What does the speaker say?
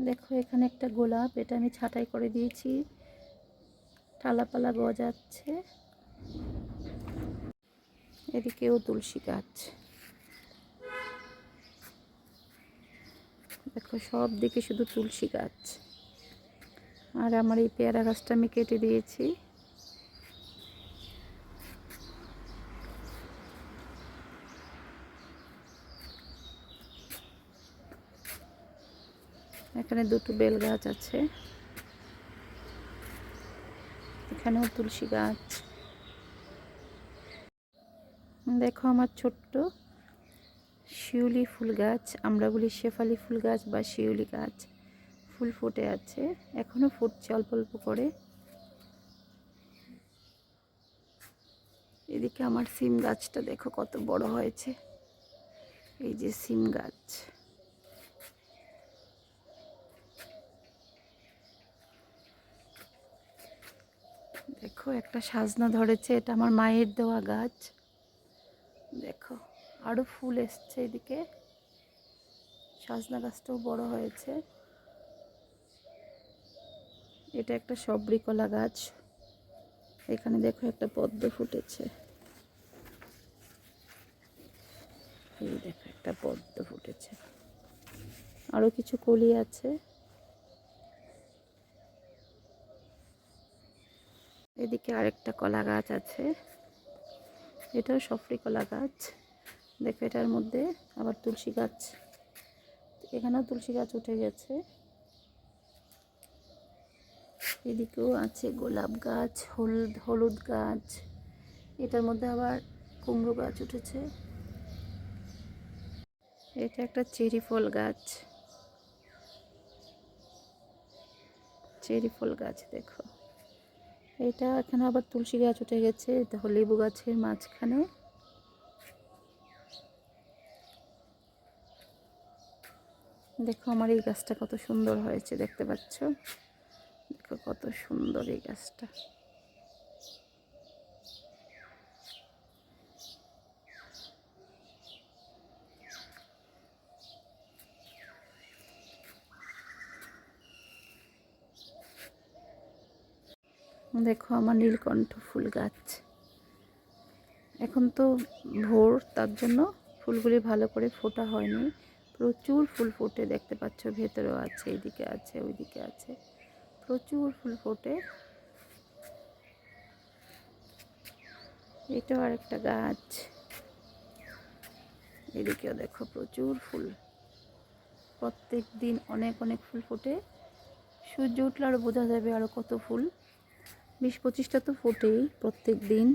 দেখো, এখানে একটা গোলাপ, এটা আমি ছাটাই করে দিয়েছি। ঠালাপালা গজাচ্ছে। এদিকেও তুলসী গাছ। দেখো, সব দিকে শুধু তুলসী গাছ। আর আমার এই পেয়ারা গাছটা আমি কেটে দিয়েছি। এখানে দুটো বেল গাছ আছে। এখানেও তুলসী গাছ। দেখো আমার ছোট্ট শিউলি ফুল গাছ। আমরা বলি শেফালি ফুল গাছ বা শিউলি গাছ। ফুল ফুটে আছে। এখনও ফুটছে অল্প অল্প করে। এদিকে আমার সিম গাছটা দেখো কত বড় হয়েছে। এই যে সিম গাছ। দেখো, একটা সাজনা ধরেছে, এটা আমার মায়ের দেওয়া গাছ। দেখো আরও ফুল এসছে এদিকে। সাজনা গাছটাও বড় হয়েছে। এটা একটা সবরিকলা গাছ। এখানে দেখো, একটা পদ্ম ফুটেছে। দেখো, একটা পদ্ম ফুটেছে। আরও কিছু কলি আছে। এদিকে আরেকটা কলা গাছ আছে। এটাও সফরি কলা গাছ। দেখো এটার মধ্যে আবার তুলসী গাছ। এখানেও তুলসী গাছ উঠে গেছে। এদিকেও আছে গোলাপ গাছ হলুদ হলুদ গাছ। এটার মধ্যে আবার কুমড়ো গাছ উঠেছে। এটা একটা চেরি ফল গাছ। চেরি ফল গাছ, দেখো। এটা এখানে আবার তুলসী গাছ উঠে গেছে, এটা লেবু গাছের মাঝখানে। দেখো আমার এই গাছটা কত সুন্দর হয়েছে, দেখতে পাচ্ছ? দেখো কত সুন্দর এই গাছটা। দেখো আমার নীলকণ্ঠ ফুল গাছ। এখন তো ভোর, তার জন্য ফুলগুলি ভালো করে ফোটা হয়নি। প্রচুর ফুল ফোটে, দেখতে পাচ্ছ ভেতরেও আছে এদিকে আছে, ওইদিকে আছে। প্রচুর ফুল ফোটে। এটাও আরেকটা গাছ। এদিকেও দেখো প্রচুর ফুল। প্রত্যেক দিন অনেক অনেক ফুল ফোটে। সূর্য উঠলে আরও বোঝা যাবে আরও কত ফুল। বিশ পঁচিশটা তো ফোটেই প্রত্যেক দিন।